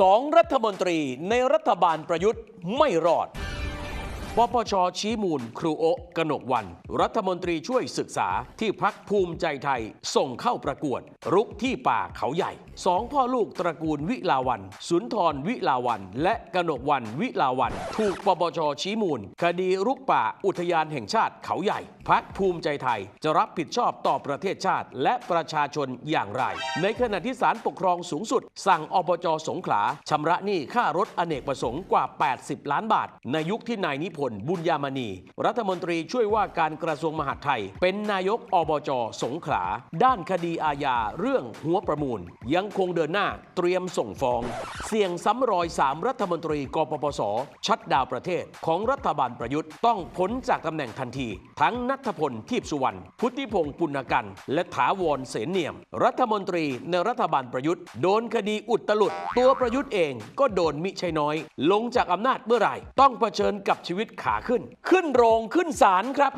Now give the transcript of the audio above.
สองรัฐมนตรีในรัฐบาลประยุทธ์ไม่รอด ปปชชี้มูล ครูโอะกนกวัน รัฐมนตรีช่วยศึกษาที่พักภูมิใจไทยส่งเข้าประกวด รุกที่ป่าเขาใหญ่สองพ่อลูกตระกูลวิลาวัน สุนทรวิลาวัน และกนกวันวิลาวัน ถูกปปชชี้มูล คดีรุกป่าอุทยานแห่งชาติเขาใหญ่ พักภูมิใจไทยจะรับผิดชอบต่อประเทศชาติ และประชาชนอย่างไร ในขณะที่ศาลปกครองสูงสุด สั่งอบจสงขลาชำระหนี้ค่ารถอเนกประสงค์กว่า 80 ล้านบาท ในยุคที่นายนิพนธ์บุญยามณี รัฐมนตรีช่วยว่าการกระทรวงมหาดไทย เป็นนายกอบจสงขลา ด้านคดีอาญาเรื่องหัวประมูล ยังคงเดินหน้าเตรียมส่งฟ้อง เสี่ยงซ้ำรอยสามรัฐมนตรีกปปส ชัดดาวประเทศ ของรัฐบาลประยุทธ์ต้องพ้นจากตำแหน่งทันที ทั้งนัทพลทีพสุวรรณพุทธิพงศ์ปุณกัน และถาวรเสนเนียม รัฐมนตรีในรัฐบาลประยุทธ์โดนคดีอุดตลุด ตัวประยุทธ์เองก็โดนมิใช่น้อย ลงจากอำนาจเมื่อไหร่ ต้องเผชิญกับชีวิตขาขึ้น ขึ้นโรงขึ้นศาลครับ